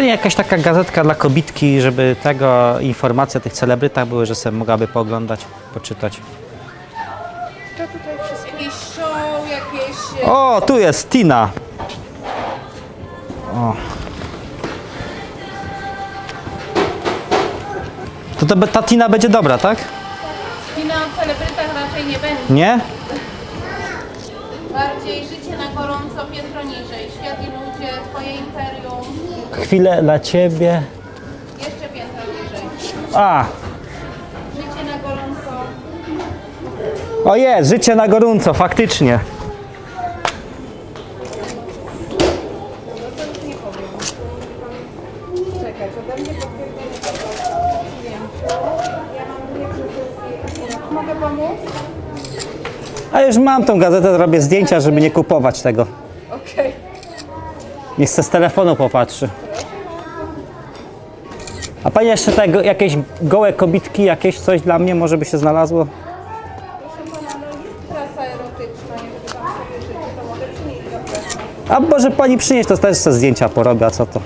pani jakaś taka gazetka dla kobitki, żeby tego, informacje o tych celebrytach były, że sobie mogłaby pooglądać, poczytać? Jakieś show, jakieś... O, tu jest Tina. O. To, to be- ta Tina będzie dobra, tak? Kina o celebrytach raczej nie będzie. Nie? Bardziej życie na gorąco, piętro niżej. Świat i ludzie, twoje imperium, Chwilę dla ciebie. jeszcze piętro niżej. A, Życie na gorąco. o jest, życie na gorąco, faktycznie. Mogę pomóc? A już mam tą gazetę, robię zdjęcia, żeby nie kupować tego. Okej. Niech se z telefonu popatrzy. A pani jeszcze tego, jakieś gołe kobitki, jakieś coś dla mnie może by się znalazło? Proszę pana, no jest trasa erotyczna, jeżeli pan sobie życzy, to mogę przynieść trochę. A może pani przynieść, to też sobie zdjęcia porobię, a co to?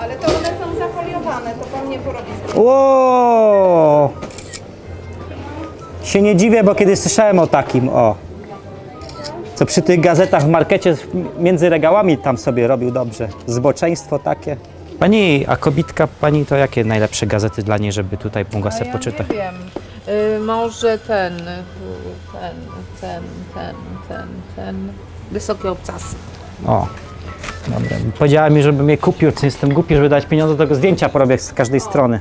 Ale to one są zafoliowane, to pan nie porobi. Ło! Się nie dziwię, bo kiedyś słyszałem o takim, o. Co przy tych gazetach w markecie między regałami tam sobie robił dobrze. Zboczeństwo takie. Pani, a kobitka pani to jakie najlepsze gazety dla niej, żeby tutaj mogła sobie poczytać? Nie wiem. Y, może ten, y, ten, ten, ten, ten, ten. Wysokie obcasy. O. Dobra. Powiedziała mi, żebym je kupił, co jestem głupi, żeby dać pieniądze, do tego zdjęcia porobię z każdej strony.